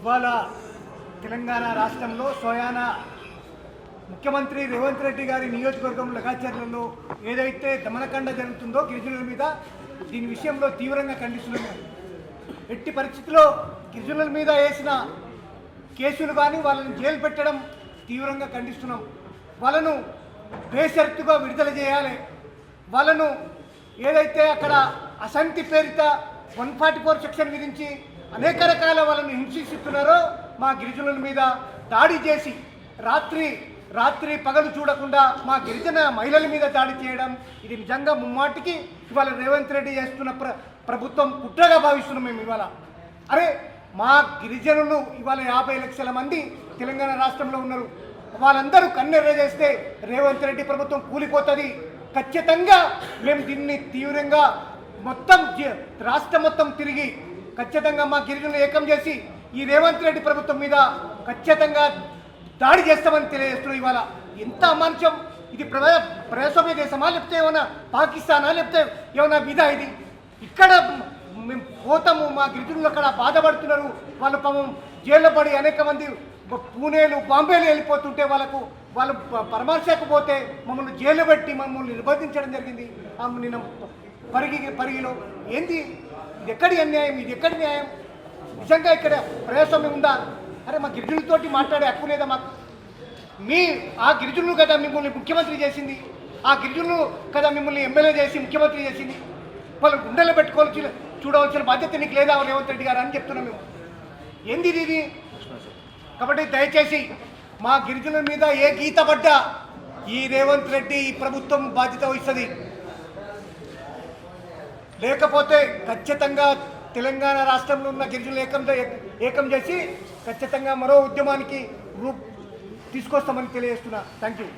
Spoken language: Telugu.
ఇవాళ తెలంగాణ రాష్ట్రంలో సోయానా ముఖ్యమంత్రి రేవంత్ రెడ్డి గారి నియోజకవర్గం లగాచర్లలో ఏదైతే దమనకండ జరుగుతుందో గిరిజనుల మీద దీని విషయంలో తీవ్రంగా ఖండిస్తున్నారు ఎట్టి పరిస్థితిలో గిరిజనుల మీద వేసిన కేసులు కానీ వాళ్ళని జైలు పెట్టడం తీవ్రంగా ఖండిస్తున్నాం. వాళ్ళను బేషరతుగా విడుదల చేయాలి. వాళ్ళను ఏదైతే అక్కడ అసంతి పేరిత వన్ ఫార్టీ ఫోర్ సెక్షన్ విధించి అనేక రకాల వాళ్ళని హింసిస్తున్నారో మా గిరిజనుల మీద దాడి చేసి రాత్రి రాత్రి పగలు చూడకుండా మా గిరిజన మహిళల మీద దాడి చేయడం ఇది నిజంగా ముమ్మాటికి ఇవాళ రేవంత్ రెడ్డి చేస్తున్న ప్ర ప్రభుత్వం కుట్రగా భావిస్తున్నాం మేము ఇవాళ. అరే మా గిరిజనులు ఇవాళ యాభై లక్షల మంది తెలంగాణ రాష్ట్రంలో ఉన్నారు. వాళ్ళందరూ కన్నెర్ర చేస్తే రేవంత్ రెడ్డి ప్రభుత్వం కూలిపోతుంది. ఖచ్చితంగా మేము దీన్ని తీవ్రంగా మొత్తం రాష్ట్రం మొత్తం తిరిగి ఖచ్చితంగా మా గిరిజనులు ఏకం చేసి ఈ రేవంత్ రెడ్డి ప్రభుత్వం మీద ఖచ్చితంగా దాడి చేస్తామని తెలియజేస్తున్నాం ఇవాళ. ఎంత అమానుషం ఇది ప్రజా ప్రజాస్వామ్య దేశమా లేకపోతే ఏమైనా పాకిస్తానా లేకపోతే ఏమైనా విధా ఇది? ఇక్కడ మేము పోతాము మా గిరిజనులు అక్కడ బాధపడుతున్నారు. వాళ్ళు పాపం జైల్లో పడి అనేక మంది పూణేలు బాంబేలు వెళ్ళిపోతుంటే వాళ్ళకు వాళ్ళు పరామర్శకపోతే మమ్మల్ని జైలు పెట్టి మమ్మల్ని నిర్బంధించడం జరిగింది. ఆ నిన్న పరిగి పరిగిలో ఏంది? ఇది ఎక్కడి అన్యాయం? ఇది ఎక్కడి న్యాయం? నిజంగా ఇక్కడ ప్రజాస్వామ్యం ఉందా? అరే మా గిరిజనులతోటి మాట్లాడే హక్కు లేదా మాకు? మీ ఆ గిరిజనులు కదా మిమ్మల్ని ముఖ్యమంత్రి చేసింది. ఆ గిరిజనులు కదా మిమ్మల్ని ఎమ్మెల్యే చేసి ముఖ్యమంత్రి చేసింది. వాళ్ళు గుండెలో పెట్టుకోవాల్సిన చూడవలసిన బాధ్యత నీకు లేదా రేవంత్ రెడ్డి గారు అని చెప్తున్నాం మేము. ఏంది ఇది? ఇది కాబట్టి దయచేసి మా గిరిజనుల మీద ఏ గీత పడ్డా ఈ రేవంత్ రెడ్డి ఈ ప్రభుత్వం బాధ్యత వహిస్తుంది. లేకపోతే ఖచ్చితంగా తెలంగాణ రాష్ట్రంలో ఉన్న గిరిజనులు ఏకం ఏకం చేసి ఖచ్చితంగా మరో ఉద్యమానికి రూప్ తీసుకొస్తామని తెలియజేస్తున్నా. Thank you